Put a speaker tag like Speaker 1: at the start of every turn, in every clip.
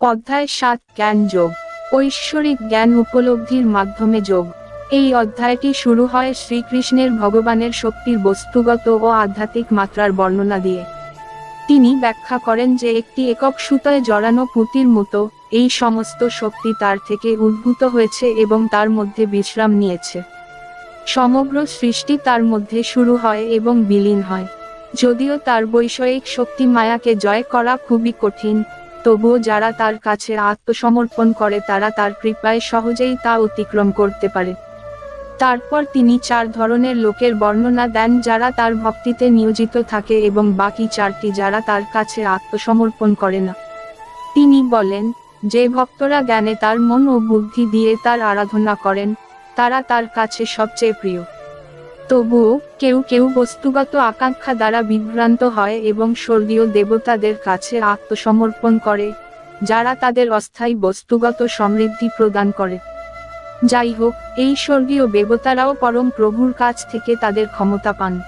Speaker 1: অধ্যায় সাত, জ্ঞান যোগ। ঐশ্বরিক জ্ঞান উপলব্ধির মাধ্যমে যোগ। এই অধ্যায়টি শুরু হয় শ্রীকৃষ্ণের ভগবানের শক্তির বস্তুগত ও আধ্যাত্মিক মাত্রার বর্ণনা দিয়ে। তিনি ব্যাখ্যা করেন যে একটি একক সুতোয় জড়ানো পুঁতির মতো, এই সমস্ত শক্তি তার থেকে উদ্ভূত হয়েছে এবং তার মধ্যে বিশ্রাম নিয়েছে। সমগ্র সৃষ্টি তার মধ্যে শুরু হয় এবং বিলীন হয়। যদিও তার বৈষয়িক শক্তি মায়াকে জয় করা খুবই কঠিন তবুও যারা তার কাছে আত্মসমর্পণ করে তারা তার কৃপায় সহজেই তা অতিক্রম করতে পারে। তারপর তিনি চার ধরনের লোকের বর্ণনা দেন যারা তার ভক্তিতে নিয়োজিত থাকে এবং বাকি চারটি যারা তার কাছে আত্মসমর্পণ করে না। তিনি বলেন, যে ভক্তরা জ্ঞানে তার মন ও বুদ্ধি দিয়ে তার আরাধনা করেন, তারা তার কাছে সবচেয়ে প্রিয়। তবুও, কেউ কেউ বস্তুগত আকাঙ্ক্ষা দ্বারা বিভ্রান্ত হয় এবং স্বর্গীয় দেবতাদের কাছে আত্মসমর্পণ করে, যারা তাদের অস্থায়ী বস্তুগত সমৃদ্ধি প্রদান করে। যাই হোক এই স্বর্গীয় দেবতারাও পরম প্রভুর কাছ থেকে তাদের ক্ষমতা পান।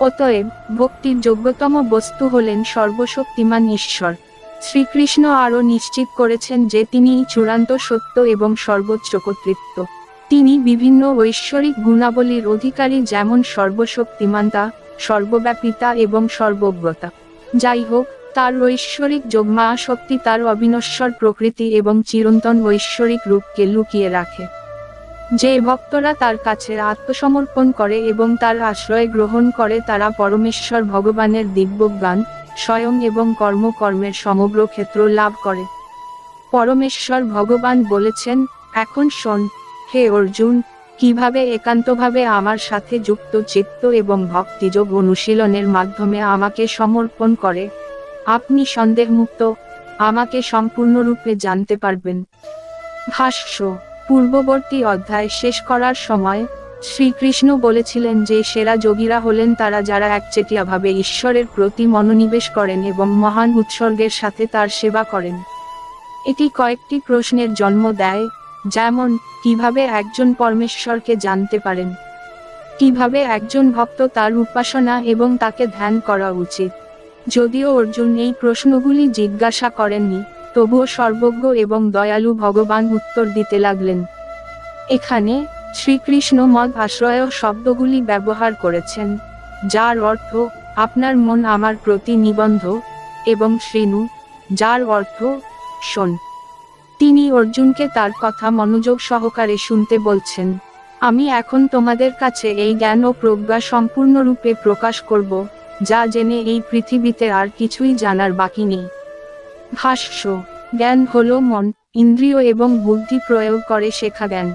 Speaker 1: অতএব, ভক্তির যোগ্যতম বস্তু হলেন সর্বশক্তিমান ঈশ্বর। শ্রীকৃষ্ণ আরও নিশ্চিত করেছেন যে তিনিই চূড়ান্ত সত্য এবং সর্বোচ্চ কর্তৃত্ব। তিনি বিভিন্ন ঐশ্বরিক গুণাবলীর অধিকারী যেমন সর্বশক্তিমানতা সর্বব্যাপিতা এবং সর্বজ্ঞতা। যাই হোক, তার ঐশ্বরিক যোগমা শক্তি তার অবিনশ্বর প্রকৃতি এবং চিরন্তন ঐশ্বরিক রূপকে লুকিয়ে রাখে। যে ভক্তরা তার কাছে আত্মসমর্পণ করে এবং তার আশ্রয় গ্রহণ করে তারা পরমেশ্বর ভগবানের দিব্যজ্ঞান, স্বয়ং এবং কর্মকর্মের সমগ্র ক্ষেত্র লাভ করে। পরমেশ্বর ভগবান বলেছেন, এখন শোন হে অর্জুন, কীভাবে একান্তভাবে আমার সাথে যুক্ত চিত্ত এবং ভক্তিযোগ অনুশীলনের মাধ্যমে আমাকে সমর্পণ করে? আপনি সন্দেহমুক্ত, আমাকে সম্পূর্ণরূপে জানতে পারবেন। ভাষ্য, পূর্ববর্তী অধ্যায় শেষ করার সময় শ্রীকৃষ্ণ বলেছিলেন যে সেরা যোগীরা হলেন তারা যারা একচেটিয়াভাবে ঈশ্বরের প্রতি মনোনিবেশ করেন এবং মহান উৎসর্গের সাথে তার সেবা করেন। এটি কয়েকটি প্রশ্নের জন্ম দেয়। যেমন, কীভাবে একজন পরমেশ্বরকে জানতে পারেন। কীভাবে একজন ভক্ত তার উপাসনা এবং তাকে ধ্যান করা উচিত। যদিও অর্জুন এই প্রশ্নগুলি জিজ্ঞাসা করেননি, তবুও সর্বজ্ঞ এবং দয়ালু ভগবান উত্তর দিতে লাগলেন। এখানে, শ্রীকৃষ্ণ মদ আশ্রয় শব্দগুলি ব্যবহার করেছেন, যার অর্থ, আপনার মন আমার প্রতি নিবন্ধ এবং শ্রেণু যার অর্থ, শোন তিনি অর্জুনকে তার কথা মনোযোগ সহকারে শুনতে বলছেন, আমি এখন তোমাদের কাছে এই জ্ঞান ও প্রজ্ঞা সম্পূর্ণরূপে প্রকাশ করব, যা জেনে এই পৃথিবীতে আর কিছুই জানার বাকি নেই। ভাষ্য, জ্ঞান হলো মন, ইন্দ্রিয় এবং বুদ্ধি প্রয়োগ করে শেখা জ্ঞান।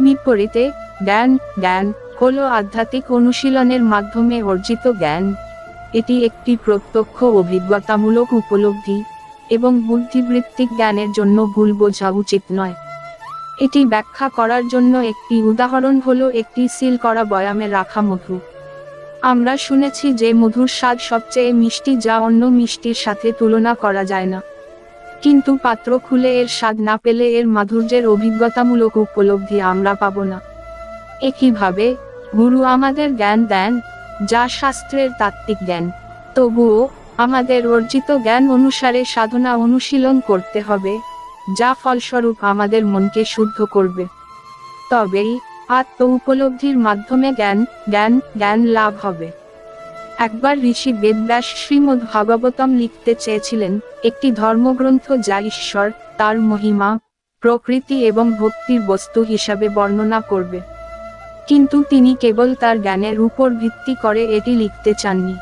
Speaker 1: বিপরীতে, জ্ঞান জ্ঞান হলো আধ্যাত্মিক অনুশীলনের মাধ্যমে অর্জিত জ্ঞান। এটি একটি প্রত্যক্ষ অভিজ্ঞতামূলক উপলব্ধি। এবং বুদ্ধিবৃত্তিক জ্ঞানের জন্য ভুল বোঝা উচিত নয়। এটি ব্যাখ্যা করার জন্য একটি উদাহরণ হলো একটি সিল করা বয়ামে রাখা মধু। আমরা শুনেছি যে মধুর স্বাদ সবচেয়ে মিষ্টি যা অন্য মিষ্টির সাথে তুলনা করা যায় না। কিন্তু পাত্র খুলে এর স্বাদ না পেলে এর মাধুর্যের অভিজ্ঞতামূলক উপলব্ধি আমরা পাব না। একইভাবে, গুরু আমাদের জ্ঞান দেন, যা শাস্ত্রের তাত্ত্বিক জ্ঞান। তবুও আমাদের অর্জিত জ্ঞান অনুসারে সাধনা অনুশীলন করতে হবে, যা ফলস্বরূপ আমাদের মনকে শুদ্ধ করবে। তবেই আত্ম উপলব্ধির মাধ্যমে জ্ঞান জ্ঞান জ্ঞান লাভ হবে। একবার ঋষি বেদব্যাস শ্রীমদ ভাগবতম লিখতে চেয়েছিলেন, একটি ধর্মগ্রন্থ যা ঈশ্বর, তার মহিমা, প্রকৃতি এবং ভক্তির বস্তু হিসাবে বর্ণনা করবে। কিন্তু তিনি কেবল তার জ্ঞানের উপর ভিত্তি করে এটি লিখতে চাননি।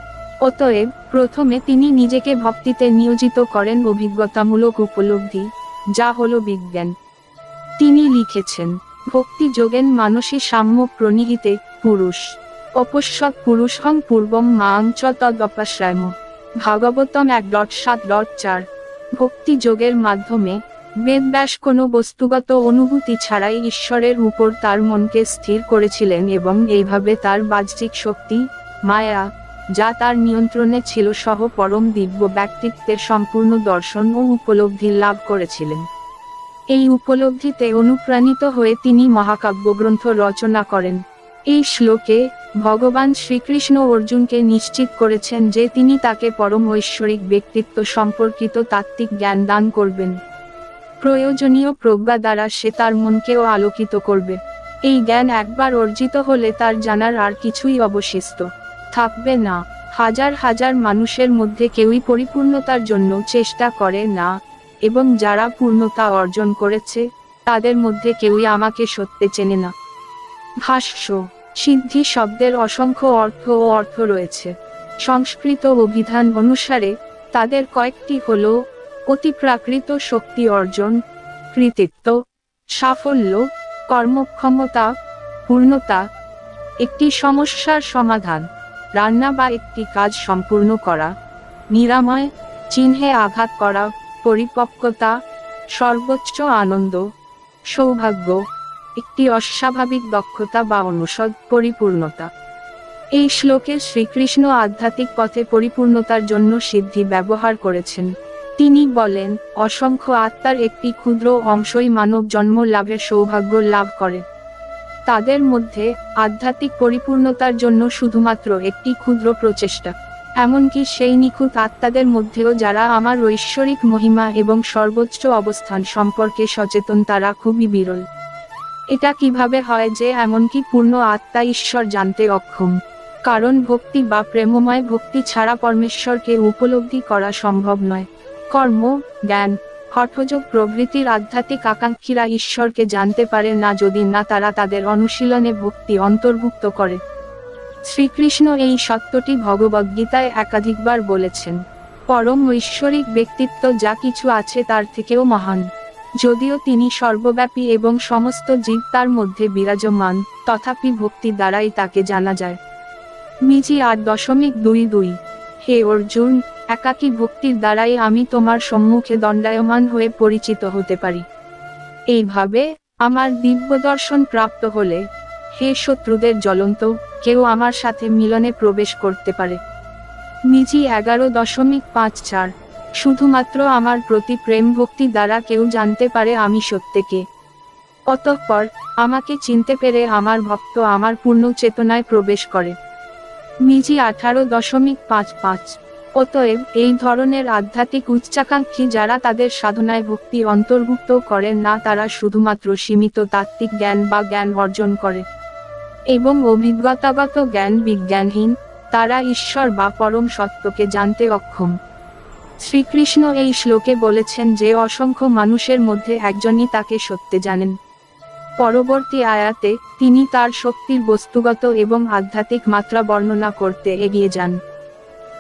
Speaker 1: অতএব, প্রথমে তিনি নিজেকে ভক্তিতে নিয়োজিত করেন অভিজ্ঞতামূলক উপলব্ধি, যা হলো বিজ্ঞান। তিনি লিখেছেন, ভক্তি যোগেন মানসী সাম্য প্রণিহিতে পুরুষ অপশ্বৎ পুরুষহং পূর্বম মাং চ ভাগবতম এক ডট সাত ডট চার। ভক্তি যোগের মাধ্যমে বেদব্যাস কোনো বস্তুগত অনুভূতি ছাড়াই ঈশ্বরের উপর তার মনকে স্থির করেছিলেন এবং এইভাবে তার বাহ্যিক শক্তি, মায়া যা তার নিয়ন্ত্রণে ছিল সহ পরম দিব্য ব্যক্তিত্বের সম্পূর্ণ দর্শন ও উপলব্ধি লাভ করেছিলেন। এই উপলব্ধিতে অনুপ্রাণিত হয়ে তিনি মহাকাব্য গ্রন্থ রচনা করেন। এই শ্লোকে ভগবান শ্রীকৃষ্ণ অর্জুনকে নিশ্চিত করেছেন যে তিনি তাকে পরম ঐশ্বরিক ব্যক্তিত্ব সম্পর্কিত তাত্ত্বিক জ্ঞান দান করবেন। প্রয়োজনীয় প্রজ্ঞা দ্বারা সে তার মনকেও আলোকিত করবে। এই জ্ঞান একবার অর্জিত হলে তার জানার আর কিছুই অবশিষ্ট। থাকবে না। হাজার হাজার মানুষের মধ্যে কেউই পরিপূর্ণতার জন্য চেষ্টা করে না। এবং যারা পূর্ণতা অর্জন করেছে, তাদের মধ্যে কেউই আমাকে সত্যে চেনে না। ভাষ্য, সিদ্ধি শব্দের অসংখ্য অর্থ ও অর্থ রয়েছে। সংস্কৃত অভিধান অনুসারে, তাদের কয়েকটি হল, অতিপ্রাকৃত শক্তি অর্জন, কৃতিত্ব, সাফল্য, কর্মক্ষমতা, পূর্ণতা। একটি সমস্যার সমাধান। রান্না বা একটি কাজ সম্পূর্ণ করা, নিরাময়, চিহ্নে আঘাত করা, পরিপক্কতা, সর্বোচ্চ আনন্দ, সৌভাগ্য, একটি অস্বাভাবিক দক্ষতা বা অনুষদ পরিপূর্ণতা। এই শ্লোকে শ্রীকৃষ্ণ আধ্যাত্মিক পথে পরিপূর্ণতার জন্য সিদ্ধি ব্যবহার করেছেন। তিনি বলেন, অসংখ্য আত্মার একটি ক্ষুদ্র অংশই মানব জন্ম লাভের সৌভাগ্য লাভ করে। তাদের মধ্যে আধ্যাত্মিক পরিপূর্ণতার জন্য শুধুমাত্র একটি ক্ষুদ্র প্রচেষ্টা। এমনকি সেই নিখুঁত আত্মাদের মধ্যেও যারা আমার ঐশ্বরিক মহিমা এবং সর্বোচ্চ অবস্থান সম্পর্কে সচেতন, তারা খুবই বিরল। এটা কীভাবে হয় যে এমনকি পূর্ণ আত্মা ঈশ্বর জানতে অক্ষম। কারণ ভক্তি বা প্রেমময় ভক্তি ছাড়া পরমেশ্বরকে উপলব্ধি করা সম্ভব নয়। কর্ম, জ্ঞান হঠযোগ প্রভৃতির আধ্যাত্মিক আকাঙ্ক্ষীরা ঈশ্বরকে জানতে পারে না যদি না তারা তাদের অনুশীলনে ভক্তি অন্তর্ভুক্ত করে। শ্রীকৃষ্ণ এই সত্যটি ভগবদ্গীতায় একাধিকবার বলেছেন, পরম ঐশ্বরিক ব্যক্তিত্ব যা কিছু আছে তার থেকেও মহান। যদিও তিনি সর্বব্যাপী এবং সমস্ত জীব তার মধ্যে বিরাজমান, তথাপি ভক্তি দ্বারাই তাকে জানা যায়। মিজি আট দশমিক দুই দুই। হে অর্জুন একাকী ভক্তির দ্বারাই আমি তোমার সম্মুখে দণ্ডায়মান হয়ে পরিচিত হতে পারি। এইভাবে আমার দিব্য দর্শন প্রাপ্ত হলে, হে শত্রুদের জ্বলন্ত, কেউ আমার সাথে মিলনে প্রবেশ করতে পারে। নিজি এগারো দশমিক পাঁচ চার, শুধুমাত্র আমার প্রতি প্রেম ভক্তি দ্বারা কেউ জানতে পারে আমি সত্যকে। অতঃপর, আমাকে চিনতে পেরে আমার ভক্ত আমার পূর্ণ চেতনায় প্রবেশ করে। মিজি আঠারো দশমিক পাঁচ পাঁচ। অতএব এই ধরনের আধ্যাত্মিক উচ্চাকাঙ্ক্ষী যারা তাদের সাধনায় ভক্তি অন্তর্ভুক্ত করেন না, তারা শুধুমাত্র সীমিত তাত্ত্বিক জ্ঞান বা জ্ঞান অর্জন করে। এবং অভিজ্ঞতাগত জ্ঞান বিজ্ঞানহীন, তারা ঈশ্বর বা পরম সত্যকে জানতে অক্ষম। শ্রীকৃষ্ণ এই শ্লোকে বলেছেন যে, অসংখ্য মানুষের মধ্যে একজনই তাকে সত্যে জানেন। পরবর্তী আয়াতে তিনি তার শক্তির বস্তুগত এবং আধ্যাত্মিক মাত্রা বর্ণনা করতে এগিয়ে যান।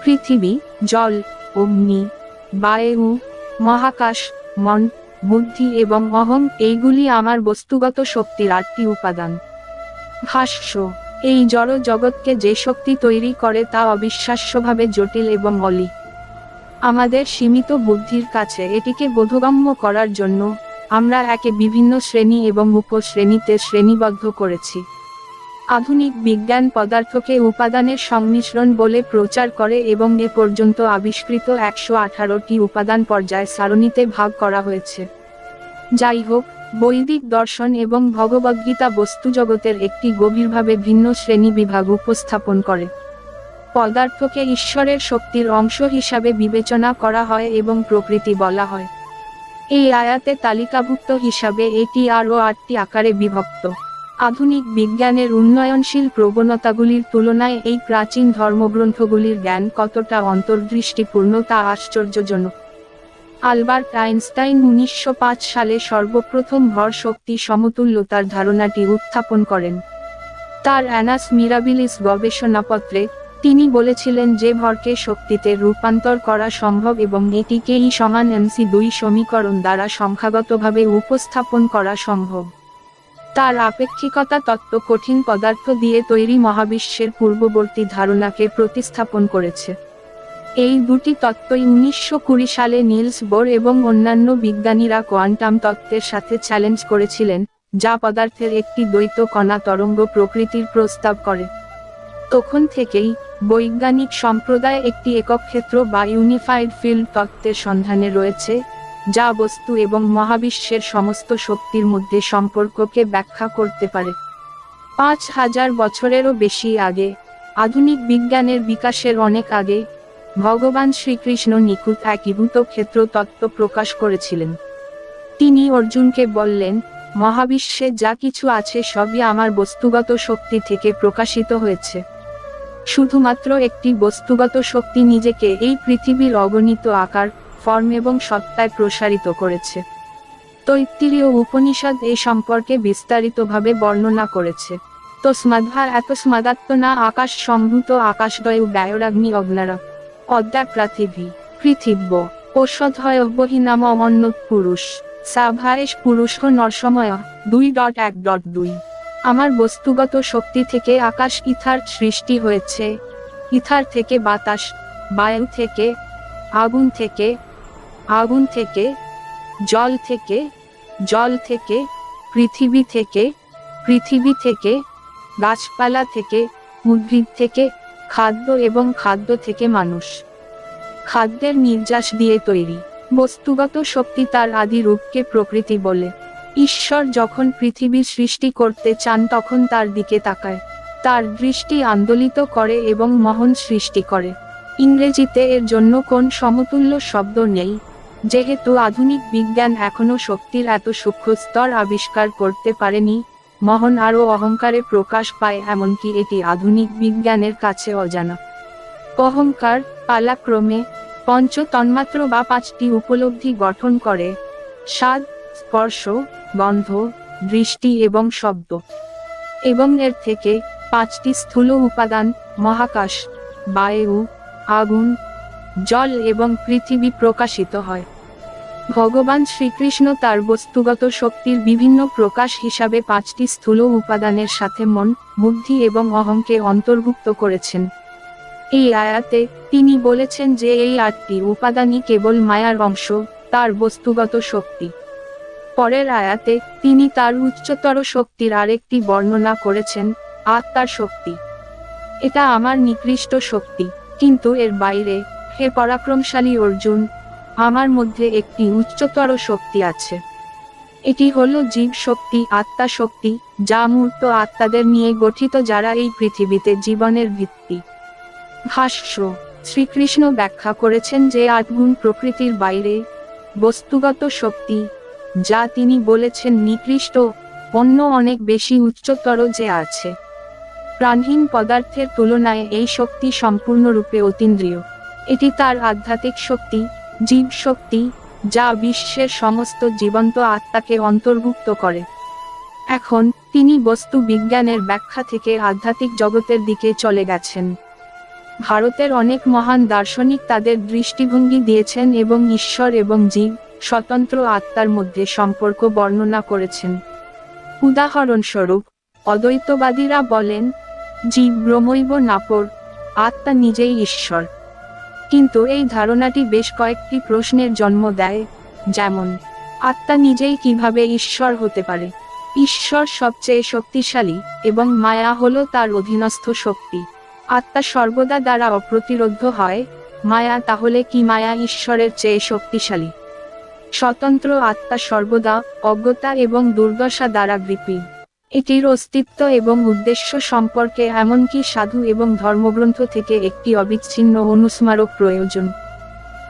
Speaker 1: পৃথিবী, জল, অগ্নি, বায়ু, মহাকাশ, মন, বুদ্ধি এবং অহং, এইগুলি আমার বস্তুগত শক্তির আটটি উপাদান। ভাষ্য, এই জড় জগৎকে যে শক্তি তৈরি করে তা অবিশ্বাস্যভাবে জটিল এবং অলি। আমাদের সীমিত বুদ্ধির কাছে এটিকে বোধগম্য করার জন্য আমরা একে বিভিন্ন শ্রেণি এবং উপশ্রেণীতে শ্রেণীবদ্ধ করেছি। আধুনিক বিজ্ঞান পদার্থকে উপাদানের সংমিশ্রণ বলে প্রচার করে এবং এ পর্যন্ত আবিষ্কৃত একশো আঠারোটি উপাদান পর্যায় সারণীতে ভাগ করা হয়েছে। যাই হোক, বৈদিক দর্শন এবং ভগবদ্গীতা বস্তুজগতের একটি গভীরভাবে ভিন্ন শ্রেণি বিভাগ উপস্থাপন করে। পদার্থকে ঈশ্বরের শক্তির অংশ হিসাবে বিবেচনা করা হয় এবং প্রকৃতি বলা হয়। এই আয়াতে তালিকাভুক্ত হিসাবে এটি আরও আটটি আকারে বিভক্ত। আধুনিক বিজ্ঞানের উন্নয়নশীল প্রবণতাগুলির তুলনায় এই প্রাচীন ধর্মগ্রন্থগুলির জ্ঞান কতটা অন্তর্দৃষ্টিপূর্ণ তা আশ্চর্যজনক। আলবার্ট আইনস্টাইন উনিশশো পাঁচ সালে সর্বপ্রথম ভর শক্তি সমতুল্যতার ধারণাটি উত্থাপন করেন। তার অ্যানাস মিরাবিলিস গবেষণাপত্রে তিনি বলেছিলেন যে ভরকে শক্তিতে রূপান্তর করা সম্ভব এবং এটিকে ই সমান এমসি দুই সমীকরণ দ্বারা সংখ্যাগতভাবে উপস্থাপন করা সম্ভব। তার আপেক্ষিকতা তত্ত্ব কঠিন পদার্থ দিয়ে তৈরি মহাবিশ্বের পূর্ববর্তী ধারণাকে প্রতিস্থাপন করেছে। এই দুটি তত্ত্বই উনিশশো কুড়ি সালে নিলস বোর এবং অন্যান্য বিজ্ঞানীরা কোয়ান্টাম তত্ত্বের সাথে চ্যালেঞ্জ করেছিলেন, যা পদার্থের একটি দ্বৈত কণা তরঙ্গ প্রকৃতির প্রস্তাব করে। তখন থেকেই, বৈজ্ঞানিক সম্প্রদায় একটি একক ক্ষেত্র বা ইউনিফাইড ফিল্ড তত্ত্বের সন্ধানে রয়েছে যা বস্তু এবং মহাবিশ্বের সমস্ত শক্তির মধ্যে সম্পর্ককে ব্যাখ্যা করতে পারে। পাঁচ হাজার বছরেরও বেশি আগে, আধুনিক বিজ্ঞানের বিকাশের অনেক আগে, ভগবান শ্রীকৃষ্ণ নিখুঁত একীভূত ক্ষেত্র তত্ত্ব প্রকাশ করেছিলেন। তিনি অর্জুনকে বললেন, মহাবিশ্বে যা কিছু আছে সবই আমার বস্তুগত শক্তি থেকে প্রকাশিত হয়েছে। শুধুমাত্র একটি বস্তুগত শক্তি নিজেকে এই পৃথিবীর অগণিত আকার ফর্ম এবং সত্তায় প্রসারিত করেছে। তৈত্তিরীয় উপনিষদ এ সম্পর্কে বিস্তারিতভাবে বর্ণনা করেছে। তস্মাদ্ভা এতস্মাদাত্মনা আকাশ সম্ভূত আকাশদয় ব্যয়রাগ্নি অগ্নারা অদ্যা পৃথিবী, পৃথিব্য ওষধয়ব্যহি নাম অমন্য পুরুষ। সাভায়েশ পুরুষ নরসময়, দুই ডট এক ডট দুই। আমার বস্তুগত শক্তি থেকে আকাশ ইথার সৃষ্টি হয়েছে। ইথার থেকে বাতাস, বায়ু থেকে, আগুন থেকে আগুন থেকে, জল থেকে জল থেকে, পৃথিবী থেকে পৃথিবী থেকে, গাছপালা থেকে, উদ্ভিদ থেকে, খাদ্য এবং খাদ্য থেকে মানুষ। খাদ্যের নির্যাস দিয়ে তৈরি। বস্তুগত শক্তি তার আদি রূপকে প্রকৃতি বলে। ঈশ্বর যখন পৃথিবীর সৃষ্টি করতে চান তখন তার দিকে তাকায়। তার দৃষ্টি আন্দোলিত করে এবং মহন সৃষ্টি করে। ইংরেজিতে এর জন্য কোন সমতুল্য শব্দ নেই। যেহেতু আধুনিক বিজ্ঞান এখনও শক্তির এত সূক্ষ্ম স্তর আবিষ্কার করতে পারেনি, মহন আরও অহংকারে প্রকাশ পায় এমনকি এটি আধুনিক বিজ্ঞানের কাছে অজানা। অহংকার, পালাক্রমে পঞ্চ তন্মাত্র বা পাঁচটি উপলব্ধি গঠন করে, স্বাদ, স্পর্শ, গন্ধ, দৃষ্টি এবং শব্দ। এবং এর থেকে পাঁচটি স্থূল উপাদান, মহাকাশ, বায়ু, আগুন, জল এবং পৃথিবী প্রকাশিত হয়। ভগবান শ্রীকৃষ্ণ তার বস্তুগত শক্তির বিভিন্ন প্রকাশ হিসাবে পাঁচটি স্থূল উপাদানের সাথে মন, বুদ্ধি এবং অহংকে অন্তর্ভুক্ত করেছেন। এই আয়াতে তিনি বলেছেন যে এই আটটি উপাদানই কেবল মায়ার অংশ, তার বস্তুগত শক্তি। পরের আয়াতে তিনি তার উচ্চতর শক্তির আরেকটি বর্ণনা করেছেন, আত্মার শক্তি। এটা আমার নিকৃষ্ট শক্তি, কিন্তু এর বাইরে হে পরাক্রমশালী অর্জুন আমার মধ্যে একটি উচ্চতর শক্তি আছে। এটি হলো জীব শক্তি, আত্মা শক্তি, যা মূর্ত আত্মাদের নিয়ে গঠিত, যারা এই পৃথিবীতে জীবনের ভিত্তি। ভাষ্য, শ্রীকৃষ্ণ ব্যাখ্যা করেছেন যে আটগুণ প্রকৃতির বাইরে বস্তুগত শক্তি, যা তিনি বলেছেন নিকৃষ্ট, অন্য অনেক বেশি উচ্চতর যে আছে। প্রাণহীন পদার্থের তুলনায় এই শক্তি সম্পূর্ণরূপে অতীন্দ্রিয়। এটি তার আধ্যাত্মিক শক্তি জীব শক্তি যা বিশ্বের সমস্ত জীবন্ত আত্মাকে অন্তর্ভুক্ত করে। এখন, তিনি বস্তু বিজ্ঞানের ব্যাখ্যা থেকে আধ্যাত্মিক জগতের দিকে চলে গেছেন। ভারতের অনেক মহান দার্শনিক তাদের দৃষ্টিভঙ্গি দিয়েছেন এবং ঈশ্বর এবং জীব, স্বতন্ত্র আত্মার মধ্যে সম্পর্ক বর্ণনা করেছেন। উদাহরণস্বরূপ, অদ্বৈতবাদীরা বলেন, জীব ব্রহ্মৈব নাপর, আত্মা নিজেই ঈশ্বর। কিন্তু এই ধারণাটি বেশ কয়েকটি প্রশ্নের জন্ম দেয়, যেমন, আত্মা নিজেই কীভাবে ঈশ্বর হতে পারে? ঈশ্বর সবচেয়ে শক্তিশালী এবং মায়া হলো তার অধীনস্থ শক্তি। আত্মা সর্বদা দ্বারা অপ্রতিরোধ হয়, মায়া তাহলে কি মায়া ঈশ্বরের চেয়ে শক্তিশালী? স্বতন্ত্র আত্মা সর্বদা অজ্ঞতা এবং দুর্দশা দ্বারা গৃপী এটির অস্তিত্ব এবং উদ্দেশ্য সম্পর্কে এমনকি সাধু এবং ধর্মগ্রন্থ থেকে একটি অবিচ্ছিন্ন অনুস্মারক প্রয়োজন,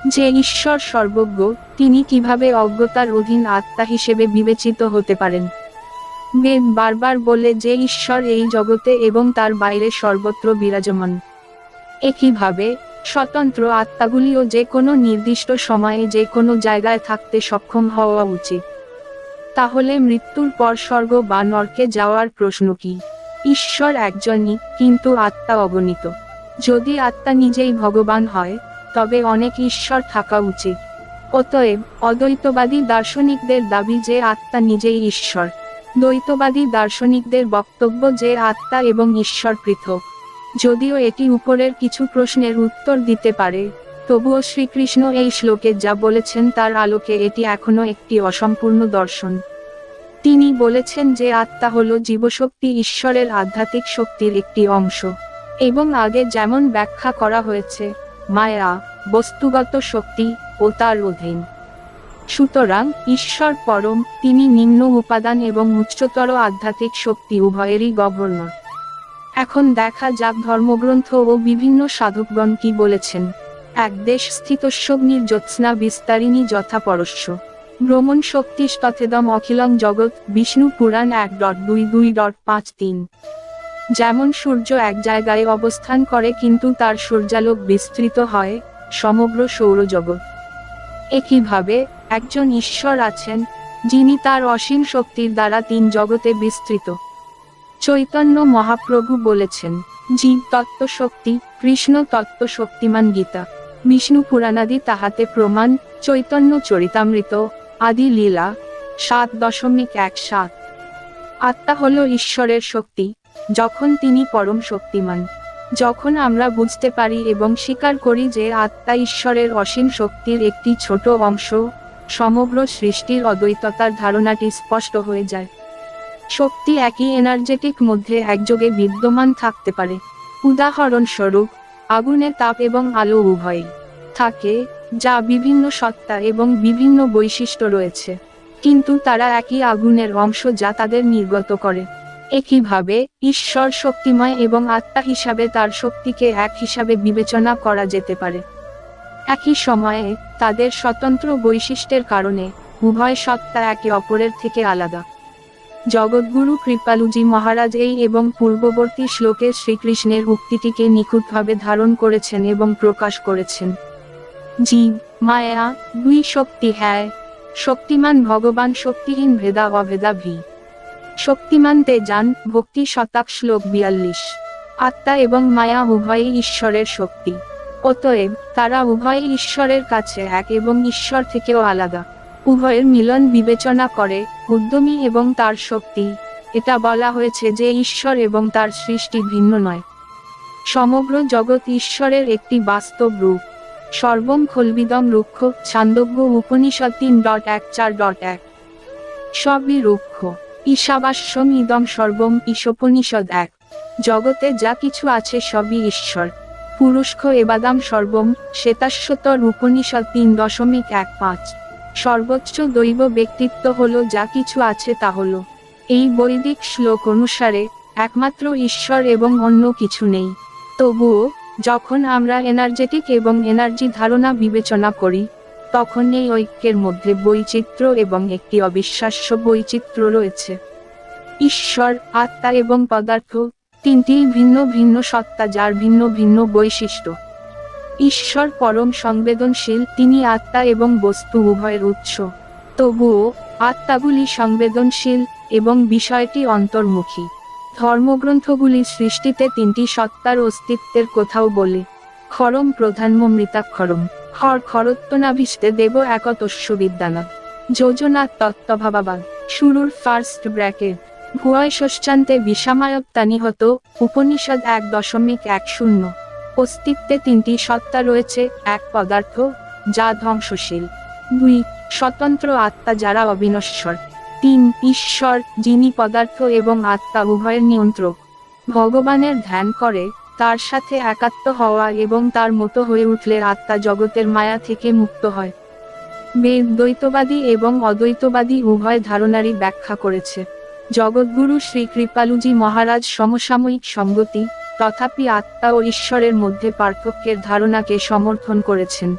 Speaker 1: যে ঈশ্বর সর্বজ্ঞ, তিনি কীভাবে অজ্ঞতার অধীন আত্মা হিসেবে বিবেচিত হতে পারেন। বেদ বারবার বলে যে ঈশ্বর এই জগতে এবং তার বাইরে সর্বত্র বিরাজমান। একইভাবে, স্বতন্ত্র আত্মাগুলিও যে কোনো নির্দিষ্ট সময়ে যে কোনো জায়গায় থাকতে সক্ষম হওয়া উচিত। তাহলে মৃত্যুর পর স্বর্গ বা নরকে যাওয়ার প্রশ্ন কি? ঈশ্বর একজনই, কিন্তু আত্মা অগণিত। যদি আত্মা নিজেই ভগবান হয়, তবে অনেক ঈশ্বর থাকা উচিত। অতএব, অদ্বৈতবাদী দার্শনিকদের দাবি যে আত্মা নিজেই ঈশ্বর। দ্বৈতবাদী দার্শনিকদের বক্তব্য যে আত্মা এবং ঈশ্বর পৃথক। যদিও এটি উপরের কিছু প্রশ্নের উত্তর দিতে পারে তবুও শ্রীকৃষ্ণ এই শ্লোকে যা বলেছেন তার আলোকে এটি এখনও একটি অসম্পূর্ণ দর্শন। তিনি বলেছেন যে আত্মা হল জীবশক্তি ঈশ্বরের আধ্যাত্মিক শক্তির একটি অংশ। এবং আগে যেমন ব্যাখ্যা করা হয়েছে, মায়া, বস্তুগত শক্তি ও তার অধীন। সুতরাং ঈশ্বর পরম, তিনি নিম্ন উপাদান এবং উচ্চতর আধ্যাত্মিক শক্তি উভয়েরই গভর্নর। এখন দেখা যাক ধর্মগ্রন্থ ও বিভিন্ন সাধকগণ কি বলেছেন। এক দেশ স্থিতস্যগ্নির জ্যোৎস্না বিস্তারিণী যথা পরস্য ভ্রমণ শক্তি তথেদম অখিলং জগৎ, বিষ্ণু পুরাণ এক ডট দুই দুই ডট পাঁচ তিন। যেমন সূর্য এক জায়গায় অবস্থান করে কিন্তু তার সূর্যালোক বিস্তৃত হয়, সমগ্র সৌরজগৎ। একইভাবে, একজন ঈশ্বর আছেন, যিনি তার অসীম শক্তির দ্বারা তিন জগতে বিস্তৃত। চৈতন্য মহাপ্রভু বলেছেন, জীব তত্ত্ব শক্তি কৃষ্ণ তত্ত্ব শক্তিমান গীতা। বিষ্ণু পুরাণাদি তাহাতে প্রমাণ, চৈতন্য চরিতামৃত, আদি লীলা, সাত দশমিক এক সাত। আত্মা হল ঈশ্বরের শক্তি, যখন তিনি পরম শক্তিমান। যখন আমরা বুঝতে পারি এবং স্বীকার করি যে আত্মা ঈশ্বরের অসীম শক্তির একটি ছোট অংশ, সমগ্র সৃষ্টির অদ্বৈততার ধারণাটি স্পষ্ট হয়ে যায়। শক্তি একই এনার্জেটিক মধ্যে একযোগে বিদ্যমান থাকতে পারে। উদাহরণস্বরূপ আগুনে তাপ এবং আলো উভয়ই থাকে, যা বিভিন্ন সত্তা এবং বিভিন্ন বৈশিষ্ট্য রয়েছে। কিন্তু তারা একই আগুনের অংশ যা তাদের নির্গত করে। একইভাবে, ঈশ্বর শক্তিময় এবং আত্মা হিসাবে তার শক্তিকে এক হিসাবে বিবেচনা করা যেতে পারে। একই সময়ে, তাদের স্বতন্ত্র বৈশিষ্ট্যের কারণে, উভয় সত্তা একে অপরের থেকে আলাদা। জগৎগুরু কৃপালুজি মহারাজ এই এবং পূর্ববর্তী শ্লোকে শ্রীকৃষ্ণের উক্তিটিকে নিখুঁতভাবে ধারণ করেছেন এবং প্রকাশ করেছেন। জীব, মায়া, দুই শক্তি হ্যায়। শক্তিমান ভগবান শক্তিহীন ভেদা অভেদা ভি। শক্তিমান তে যান ভক্তি শতাক শ্লোক বিয়াল্লিশ। আত্মা এবং মায়া উভয়ই ঈশ্বরের শক্তি। অতএব তারা উভয়ই ঈশ্বরের কাছে এক এবং ঈশ্বর থেকেও আলাদা। উভয়ের মিলন বিবেচনা করে, উদ্যমী এবং তার শক্তি। এটা বলা হয়েছে যে ঈশ্বর এবং তার সৃষ্টি ভিন্ন নয়। সমগ্র জগৎ ঈশ্বরের একটি বাস্তব রূপ। সর্বম খলবিদম রুক্ষ ছান্দব্য উপনিষদ তিন ডট এক, চার ডট এক। সবই রুক্ষ। ঈশাবাস্যম ইদম সর্বম ঈশোপনিষদ এক। জগতে যা কিছু আছে সবই ঈশ্বর। পুরুষ্ক এবাদাম সর্বম, শ্বেতাশ্বতর উপনিষদ তিন দশমিক এক পাঁচ। সর্বোচ্চ দৈব ব্যক্তিত্ব হলো যা কিছু আছে তা হলো। এই বৈদিক শ্লোক অনুসারে, একমাত্র ঈশ্বর এবং অন্য কিছু নেই। তবুও, যখন আমরা এনার্জেটিক এবং এনার্জি ধারণা বিবেচনা করি, তখন এই ঐক্যের মধ্যে বৈচিত্র্য এবং একটি অবিশ্বাস্য বৈচিত্র্য রয়েছে। ঈশ্বর, আত্মা এবং পদার্থ, তিনটি ভিন্ন ভিন্ন সত্তা যার ভিন্ন ভিন্ন বৈশিষ্ট্য। ঈশ্বর পরম সংবেদনশীল, তিনি আত্মা এবং বস্তু উভয়ের উৎস। তবুও, আত্মাগুলি সংবেদনশীল এবং বিষয়টি অন্তর্মুখী। ধর্মগ্রন্থগুলি সৃষ্টিতে তিনটি সত্তার অস্তিত্বের কোথাও বলে। খরম প্রধানমৃতাক্ষরম খর খরত্বনাভিষ্টে দেব একতস্য বিদ্যানা যোজনা তত্ত্বভাবাবাদ। শুরুর ফার্স্ট ব্র্যাকেট। ভুয় ষষ্ঠান্তে বিষামায়ত্তানি হতো উপনিষদ এক দশমিক এক শূন্য। অস্তিত্বে তিনটি সত্তা রয়েছে, এক পদার্থ, যা ধ্বংসশীল। দুই, স্বতন্ত্র আত্মা যারা অবিনশ্বর। তিন, ঈশ্বর, যিনি পদার্থ এবং আত্মা উভয়ের নিয়ন্ত্রক। ভগবানের ধ্যান করে, তার সাথে একাত্ম হওয়া এবং তার মতো হয়ে উঠলে আত্মা জগতের মায়া থেকে মুক্ত হয়। বেদ, দ্বৈতবাদী এবং অদ্বৈতবাদী উভয় ধারণারই ব্যাখ্যা করেছে। জগৎগুরু শ্রী কৃপালুজি মহারাজ সমসাময়িক সঙ্গতি তথাপি আত্মা ও ঈশ্বরের মধ্যে পার্থক্যের ধারণাকে সমর্থন করেছেন।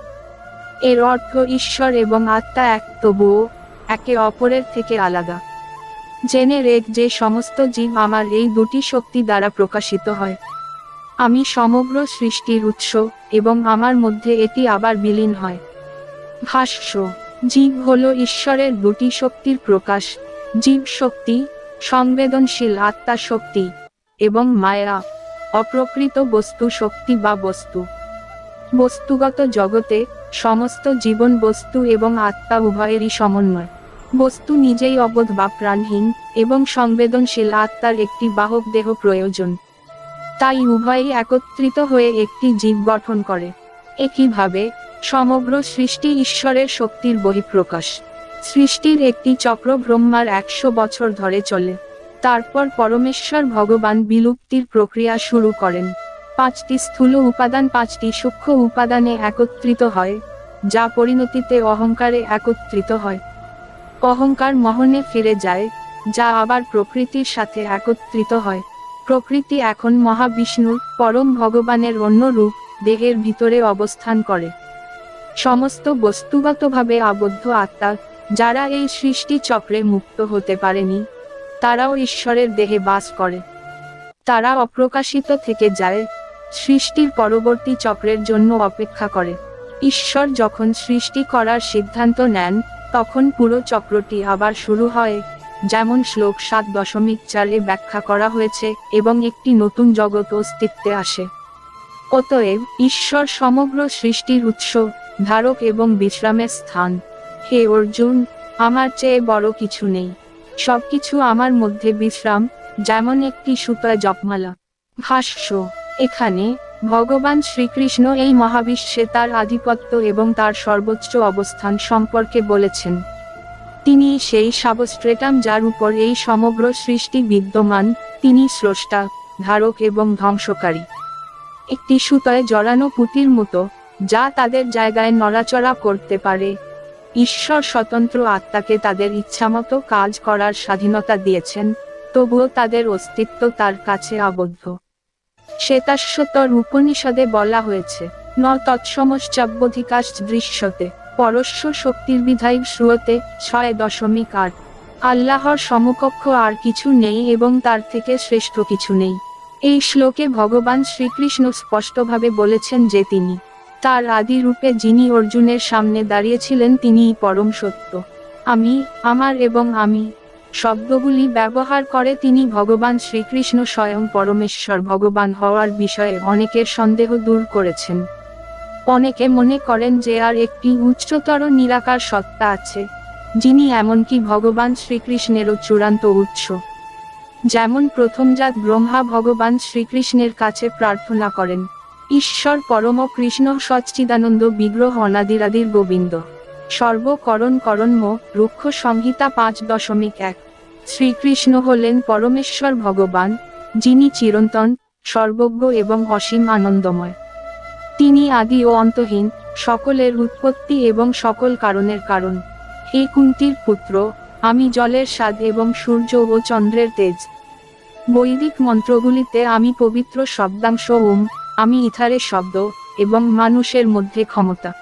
Speaker 1: এর অর্থ ঈশ্বর এবং আত্মা এক, তবুও একে অপরের থেকে আলাদা। জেনে রেখ যে সমস্ত জীব আমার এই দুটি শক্তি দ্বারা প্রকাশিত হয়। আমি সমগ্র সৃষ্টির উৎস এবং আমার মধ্যে এটি আবার বিলীন হয়। ভাষ্য, জীব হল ঈশ্বরের দুটি শক্তির প্রকাশ। জীব শক্তি, সংবেদনশীল আত্মা শক্তি এবং মায়া। অপ্রকৃত বস্তু শক্তি বা বস্তু। বস্তুগত জগতে সমস্ত জীবন বস্তু এবং আত্মা উভয়েরই সমন্বয়। বস্তু নিজেই অবোধ বা প্রাণহীন এবং সংবেদনশীল আত্মার একটি বাহক দেহ প্রয়োজন। তাই উভয়ই একত্রিত হয়ে একটি জীব গঠন করে। একইভাবে সমগ্র সৃষ্টি ঈশ্বরের শক্তির বহিঃপ্রকাশ। সৃষ্টির একটি চক্র ব্রহ্মার একশো বছর ধরে চলে। তারপর পরমেশ্বর ভগবান বিলুপ্তির প্রক্রিয়া শুরু করেন। পাঁচটি স্থূল উপাদান, পাঁচটি সূক্ষ্ম উপাদানে একত্রিত হয়, যা পরিণতিতে অহংকারে একত্রিত হয়। অহংকার মহনে ফিরে যায়, যা আবার প্রকৃতির সাথে একত্রিত হয়। প্রকৃতি এখন মহাবিষ্ণুর পরম ভগবানের অন্য রূপ, দেহের ভিতরে অবস্থান করে। সমস্ত বস্তুগতভাবে আবদ্ধ আত্মা, যারা এই সৃষ্টি চক্রে মুক্ত হতে পারেনি তারাও ঈশ্বরের দেহে বাস করে। তারা অপ্রকাশিত থেকে যায়, সৃষ্টির পরবর্তী চক্রের জন্য অপেক্ষা করে। ঈশ্বর যখন সৃষ্টি করার সিদ্ধান্ত নেন, তখন পুরো চক্রটি আবার শুরু হয়, যেমন শ্লোক সাত দশমিক চারে ব্যাখ্যা করা হয়েছে এবং একটি নতুন জগৎ অস্তিত্বে আসে। অতএব ঈশ্বর সমগ্র সৃষ্টির উৎস, ধারক এবং বিশ্রামের স্থান। হে অর্জুন, আমার চেয়ে বড় কিছু নেই। সবকিছু আমার মধ্যে বিশ্রাম, যেমন একটি সুতোয় জপমালা। ভাষ্য, এখানে ভগবান শ্রীকৃষ্ণ এই মহাবিশ্বে তার আধিপত্য এবং তার সর্বোচ্চ অবস্থান সম্পর্কে বলেছেন। তিনি সেই সাবস্ট্রেটাম যার উপর এই সমগ্র সৃষ্টি বিদ্যমান, তিনি স্রষ্টা, ধারক এবং ধ্বংসকারী। একটি সুতোয় জড়ানো পুঁতির মতো, যা তাদের জায়গায় নড়াচড়া করতে পারে। ঈশ্বর স্বতন্ত্র আত্মাকে তাদের ইচ্ছামতো কাজ করার স্বাধীনতা দিয়েছেন, তবুও তাদের অস্তিত্ব তার কাছে আবদ্ধ। শ্বেতাশ্বতর উপনিষদে বলা হয়েছে, ন তৎসমশ্চাব্যধিকাশ দৃশ্যতে, পরস্য শক্তির বিধায়ী শ্রুয়তে ছয় দশমিক আট। আল্লাহর সমকক্ষ আর কিছু নেই এবং তার থেকে শ্রেষ্ঠ কিছু নেই। এই শ্লোকে ভগবান শ্রীকৃষ্ণ স্পষ্টভাবে বলেছেন যে তিনি তার আদি রূপে যিনি অর্জুনের সামনে দাঁড়িয়েছিলেন তিনিই পরম সত্য। আমি, আমার এবং আমি, শব্দগুলি ব্যবহার করে তিনি ভগবান শ্রীকৃষ্ণ স্বয়ং পরমেশ্বর ভগবান হওয়ার বিষয়ে অনেকের সন্দেহ দূর করেছেন। অনেকে মনে করেন যে আর একটি উচ্চতর নিরাকার সত্তা আছে, যিনি এমনকি ভগবান শ্রীকৃষ্ণেরও চূড়ান্ত উৎস। যেমন প্রথমজাত ব্রহ্মা ভগবান শ্রীকৃষ্ণের কাছে প্রার্থনা করেন ঈশ্বর পরম কৃষ্ণ সচ্চিদানন্দ বিগ্রহ অনাদিরাদির গোবিন্দ। সর্বকরণ করণ্য রুক্ষ সংহিতা পাঁচ দশমিক এক। শ্রীকৃষ্ণ হলেন পরমেশ্বর ভগবান, যিনি চিরন্তন, সর্বজ্ঞ এবং অসীম আনন্দময়। তিনি আদি ও অন্তহীন, সকলের উৎপত্তি এবং সকল কারণের কারণ। হে কুন্তির পুত্র, আমি জলের স্বাদ এবং সূর্য ও চন্দ্রের তেজ। বৈদিক মন্ত্রগুলিতে আমি পবিত্র শব্দাংশ ওম আমি ইথারের শব্দ এবং মানুষের মধ্যে ক্ষমতা।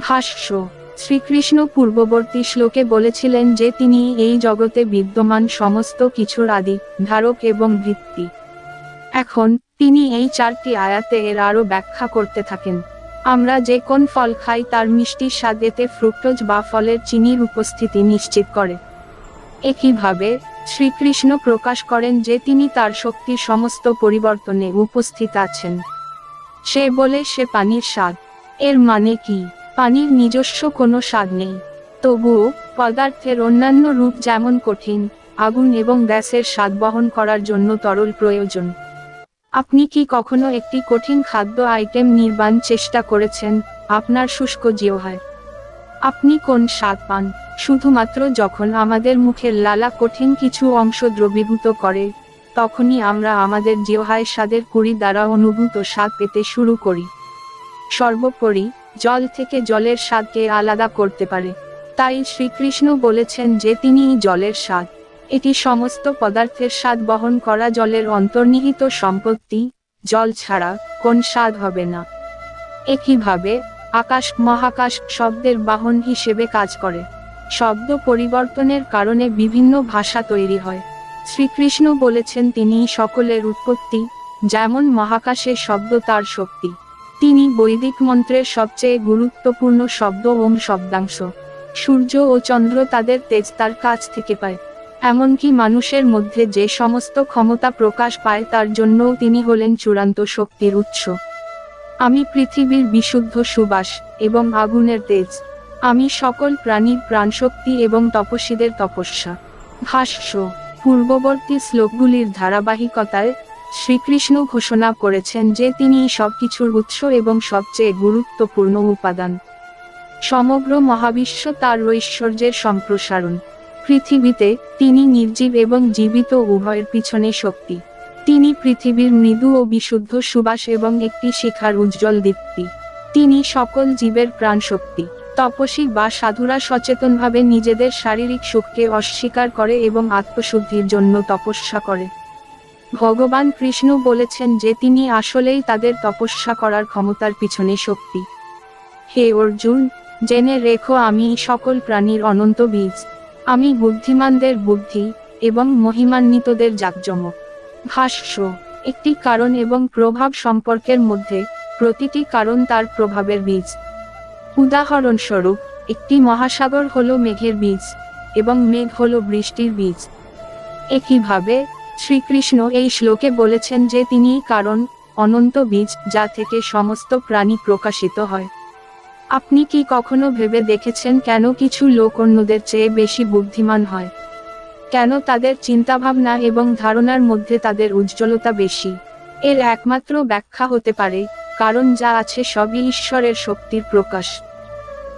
Speaker 1: ভাষ্য, শ্রীকৃষ্ণ পূর্ববর্তী শ্লোকে বলেছিলেন যে তিনি এই জগতে বিদ্যমান সমস্ত কিছুর আদি, ধারক এবং ভিত্তি। এখন, তিনি এই চারটি আয়াতে এর আরও ব্যাখ্যা করতে থাকেন। আমরা যে কোন ফল খাই তার মিষ্টির স্বাদ এতে ফ্রুক্টোজ বা ফলের চিনির উপস্থিতি নিশ্চিত করে। একইভাবে, শ্রীকৃষ্ণ প্রকাশ করেন যে তিনি তার শক্তির সমস্ত পরিবর্তনে উপস্থিত আছেন। সে বলে, সে পানির স্বাদ। এর মানে কি? পানির নিজস্ব কোনো স্বাদ নেই। তবুও, পদার্থের অন্যান্য রূপ যেমন কঠিন, আগুন এবং গ্যাসের স্বাদ বহন করার জন্য তরল প্রয়োজন। আপনি কি কখনো একটি কঠিন খাদ্য আইটেম নির্মাণ চেষ্টা করেছেন? আপনার শুষ্ক জিহ্বায়। আপনি কোন স্বাদ পান? শুধুমাত্র যখন আমাদের মুখের লালা কঠিন কিছু অংশ দ্রবীভূত করে, তখনই আমরা আমাদের জিহ্বায় স্বাদের কুড়ি দ্বারা অনুভূত স্বাদ পেতে শুরু করি। সর্বোপরি, জল থেকে জলের স্বাদকে আলাদা করতে পারে। তাই শ্রীকৃষ্ণ বলেছেন যে তিনি জলের স্বাদ। এটি সমস্ত পদার্থের স্বাদ বহন করা জলের অন্তর্নিহিত সম্পত্তি। জল ছাড়া কোন স্বাদ হবে না। একইভাবে আকাশ, মহাকাশ শব্দের বাহন হিসেবে কাজ করে। শব্দ পরিবর্তনের কারণে বিভিন্ন ভাষা তৈরি হয়। শ্রীকৃষ্ণ বলেছেন তিনি সকলের উৎপত্তি, যেমন মহাকাশের শব্দ তার শক্তি। তিনি বৈদিক মন্ত্রের সবচেয়ে গুরুত্বপূর্ণ শব্দ ওম শব্দাংশ। সূর্য ও চন্দ্র তাদের তেজ তার কাছ থেকে পায়। এমনকি মানুষের মধ্যে যে সমস্ত ক্ষমতা প্রকাশ পায় তার জন্যও তিনি হলেন চূড়ান্ত শক্তির উৎস। আমি পৃথিবীর বিশুদ্ধ সুবাস এবং আগুনের তেজ। আমি সকল প্রাণীর প্রাণশক্তি এবং তপস্বীদের তপস্যা। ভাষ্য, পূর্ববর্তী শ্লোকগুলির ধারাবাহিকতায় শ্রীকৃষ্ণ ঘোষণা করেছেন যে তিনি সবকিছুর উৎস এবং সবচেয়ে গুরুত্বপূর্ণ উপাদান। সমগ্র মহাবিশ্ব তার ঐশ্বর্যের সম্প্রসারণ। পৃথিবীতে তিনি নির্জীব এবং জীবিত উভয়ের পিছনে শক্তি। তিনি পৃথিবীর মৃদু ও বিশুদ্ধ সুবাস এবং একটি শিখার উজ্জ্বল দীপ্তি। তিনি সকল জীবের প্রাণশক্তি, তপস্বী বা সাধুরা সচেতনভাবে নিজেদের শারীরিক সুখকে অস্বীকার করে এবং আত্মশুদ্ধির জন্য তপস্যা করে। ভগবান কৃষ্ণ বলেছেন যে তিনি আসলেই তাদের তপস্যা করার ক্ষমতার পিছনে শক্তি। হে অর্জুন, জেনে রেখো আমি সকল প্রাণীর অনন্ত বীজ। আমি বুদ্ধিমানদের বুদ্ধি এবং মহিমান্বিতদের জাকজমক। ভাষ্য একটি কারণ এবং প্রভাব সম্পর্কের মধ্যে প্রতিটি কারণ তার প্রভাবের বীজ। উদাহরণস্বরূপ, একটি মহাসাগর হল মেঘের বীজ এবং মেঘ হল বৃষ্টির বীজ। একইভাবে, শ্রীকৃষ্ণ এই শ্লোকে বলেছেন যে তিনিই কারণ, অনন্ত বীজ যা থেকে সমস্ত প্রাণী প্রকাশিত হয়। আপনি কি কখনো ভেবে দেখেছেন কেন কিছু লোক অন্যদের চেয়ে বেশি বুদ্ধিমান হয়? কেন তাদের চিন্তাভাবনা এবং ধারণার মধ্যে তাদের উজ্জ্বলতা বেশি? এর একমাত্র ব্যাখ্যা হতে পারে, কারণ যা আছে সবই ঈশ্বরের শক্তির প্রকাশ।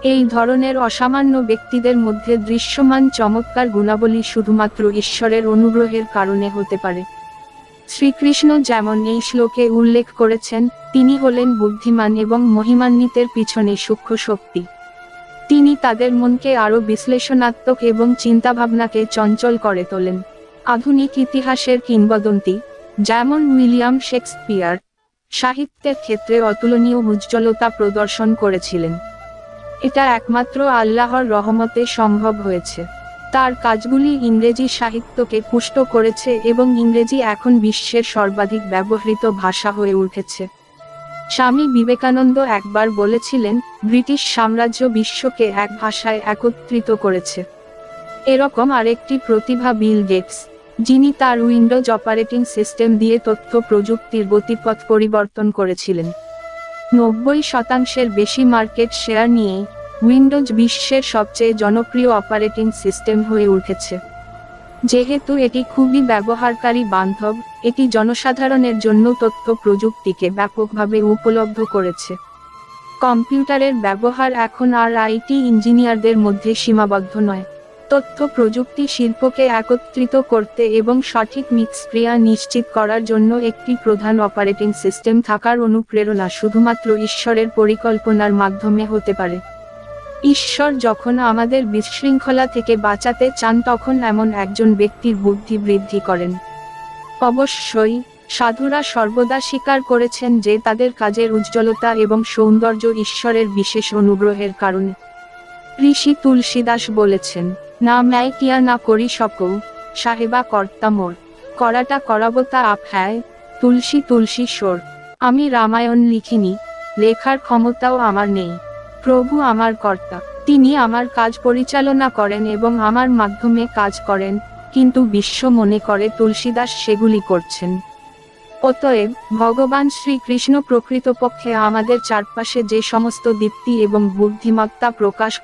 Speaker 1: এই ধরনের অসামান্য ব্যক্তিদের মধ্যে দৃশ্যমান চমৎকার গুণাবলী শুধুমাত্র ঈশ্বরের অনুগ্রহের কারণে হতে পারে। শ্রীকৃষ্ণ যেমন এই শ্লোকে উল্লেখ করেছেন, তিনি হলেন বুদ্ধিমান এবং মহিমান্বিতের পিছনে সূক্ষ্ম শক্তি। তিনি তাদের মনকে আরও বিশ্লেষণাত্মক এবং চিন্তাভাবনাকে চঞ্চল করে তোলেন। আধুনিক ইতিহাসের কিংবদন্তি, যেমন উইলিয়াম শেক্সপিয়ার, সাহিত্যের ক্ষেত্রে অতুলনীয় উজ্জ্বলতা প্রদর্শন করেছিলেন। এটা একমাত্র আল্লাহর রহমতে সম্ভব হয়েছে। তার কাজগুলি ইংরেজি সাহিত্যকে পুষ্ট করেছে এবং ইংরেজি এখন বিশ্বের সর্বাধিক ব্যবহৃত ভাষা হয়ে উঠেছে। স্বামী বিবেকানন্দ একবার বলেছিলেন, ব্রিটিশ সাম্রাজ্য বিশ্বকে এক ভাষায় একত্রিত করেছে। এরকম আরেকটি প্রতিভা বিল গেটস, যিনি তার উইন্ডোজ অপারেটিং সিস্টেম দিয়ে তথ্য প্রযুক্তির গতিপথ পরিবর্তন করেছিলেন। নব্বই শতাংশের বেশি মার্কেট শেয়ার নিয়ে উইন্ডোজ বিশ্বের সবচেয়ে জনপ্রিয় অপারেটিং সিস্টেম হয়ে উঠেছে। যেহেতু এটি খুবই ব্যবহারকারী বান্ধব এটি জনসাধারণের জন্য তথ্য প্রযুক্তিকে ব্যাপকভাবে উপলব্ধ করেছে। কম্পিউটারের ব্যবহার এখন আর আইটি ইঞ্জিনিয়ারদের মধ্যে সীমাবদ্ধ নয়। তথ্য প্রযুক্তি শিল্পকে একত্রিত করতে এবং সঠিক মিক্সক্রিয়া নিশ্চিত করার জন্য একটি প্রধান অপারেটিং সিস্টেম থাকার অনুপ্রেরণা শুধুমাত্র ঈশ্বরের পরিকল্পনার মাধ্যমে হতে পারে। ঈশ্বর যখন আমাদের বিশৃঙ্খলা থেকে বাঁচাতে চান তখন এমন একজন ব্যক্তির বুদ্ধি বৃদ্ধি করেন। অবশ্যই, সাধুরা সর্বদা স্বীকার করেছেন যে তাদের কাজের উজ্জ্বলতা এবং সৌন্দর্য ঈশ্বরের বিশেষ অনুগ্রহের কারণে। ঋষি তুলসীদাস বলেছেন, না ম্যায় কিয়া না করি সকৌ সাহেবা কর্তা মোর। করাটা করাবো তা আপ হ্যায়, তুলসী তুলসী সোর আমি রামায়ণ লিখিনি, লেখার ক্ষমতাও আমার নেই। প্রভু আমার কর্তা, তিনি আমার কাজ পরিচালনা করেন এবং আমার মাধ্যমে কাজ করেন। কিন্তু বিশ্ব মনে করে তুলসীদাস সেগুলি করছেন। অতএব, ভগবান শ্রীকৃষ্ণ প্রকৃতপক্ষে আমাদের চারপাশে যে সমস্ত দীপ্তি এবং বুদ্ধিমত্তা প্রকাশ